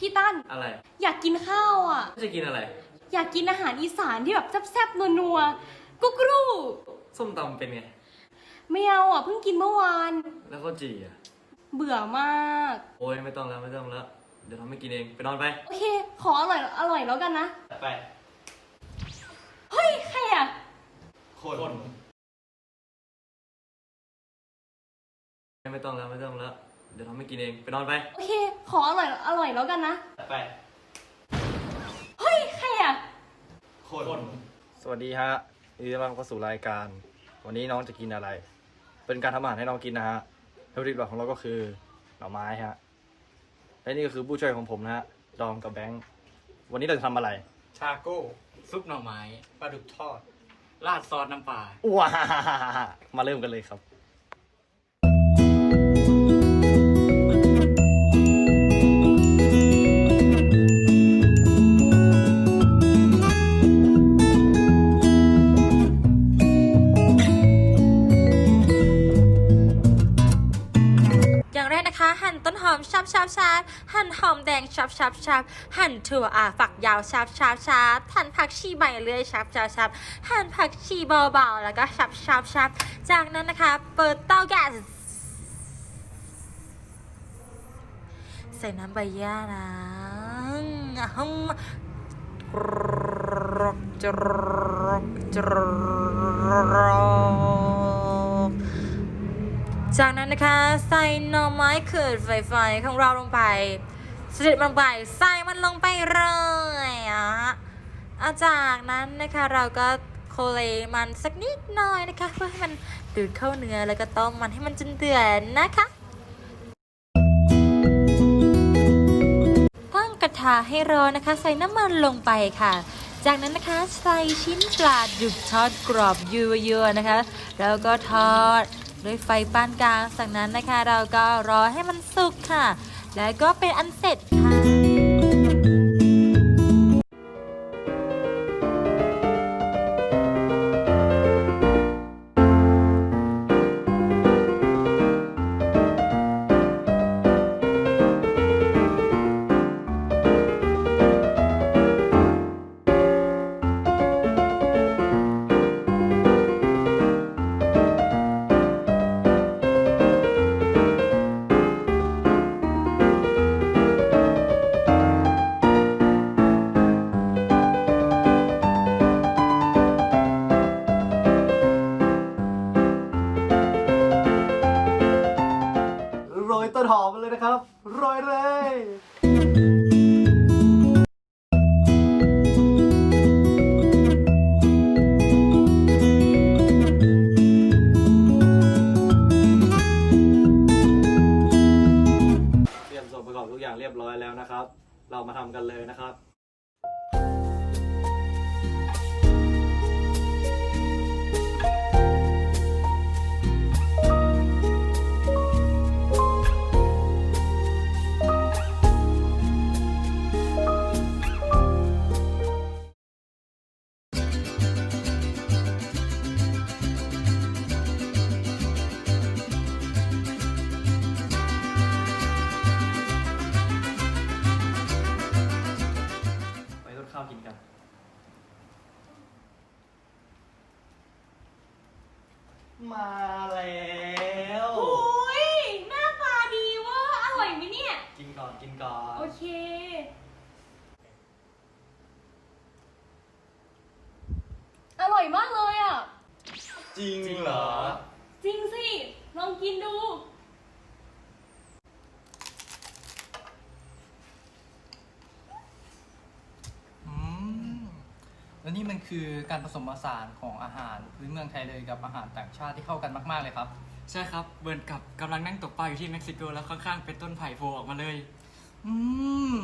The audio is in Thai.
พี่ตั้น อะไร อยากกินข้าวอะ จะกินอะไร อยากกินอาหารอีสานที่แบบแซ่บๆนัวๆกุ๊กรูส้มตำเป็นไง ไม่เอาอะเพิ่งกินเมื่อวาน แล้วก็จีอะ เบื่อมาก โอ้ยไม่ต้องแล้วไม่ต้องแล้ว เดี๋ยวทำให้กินเองไปนอนไป โอเค ขออร่อยอร่อยแล้วกันนะ ไป เฮ้ย ใครอะ คนไม่ต้องแล้วไม่ต้องแล้ว เดี๋ยวทำให้กินเอง ไปนอนไป โอเค ขออร่อยอร่อยแล้วกันนะ ไป เฮ้ย ใครอะ คน สวัสดีฮะยินดีต้อนรับเข้าสู่รายการ วันนี้น้องจะกินอะไร เป็นการทำอาหารให้น้องกินนะฮะวัตถุดิบหลักของเราก็คือหน่อไม้ฮะ และนี่ก็คือผู้ช่วยของผมนะฮะ ดองกับแบงค์ วันนี้เราจะทำอะไร ชาโก้ ซุปหน่อไม้ ปลาดุกทอด ราดซอสน้ำปลา ว้ามาเริ่มกันเลยครับ อมชับชับชับหั่นหอมแดงชับชับชับหั่นถั่วอ่าฝักยาวชับชับชับหั่นผักชีใบเลื่อยชับชับชับหั่นผักชีเบาๆแล้วก็ชับชับชับจากนั้นนะคะ เปิดเตาแก๊สใส่น้ำใบย่านะฮึมกรอกจรอกจรก จากนั้นนะคะใส่หน่อไม้เขือไฟไฟของเราลงไปเสด็จมันลงไปใส่มันลงไปเลยอะอะจากนั้นนะคะเราก็โคเลมันสักนิดหน่อยนะคะ เพื่อให้มันดูดเข้าเนื้อแล้วก็ต้มมันให้มันจนเดือดนะคะตั้งกระทะให้ร้อนนะคะ ใส่น้ำมันลงไปค่ะ จากนั้นนะคะใส่ชิ้นปลาดุกทอดกรอบยั่วๆนะคะ แล้วก็ทอด ด้วยไฟปานกลาง จากนั้นนะคะเราก็รอให้มันสุกค่ะ แล้วก็เป็นอันเสร็จ โรยต้นหอมมาเลยนะครับ โรยเลย เตรียมส่วนประกอบทุกอย่างเรียบร้อยแล้วนะครับ เรามาทำกันเลยนะครับ มาแล้วโอ้ยหน้าตาดีเว่าอร่อยไหมเนี่ย กินก่อนกินก่อนโอเค อร่อยมากเลยอะ จริงเหรอ จริงสิ ลองกินดู แล้วนี่มันคือการผสมผสานของอาหารพื้นเมืองไทยเลยกับอาหารต่างชาติที่เข้ากันมาก ๆ เลยครับ ใช่ครับเหมือนกับกำลังนั่งตกปลาอยู่ที่เม็กซิโกแล้วข้างๆเป็นต้นไผ่โผล่ออกมาเลย อืม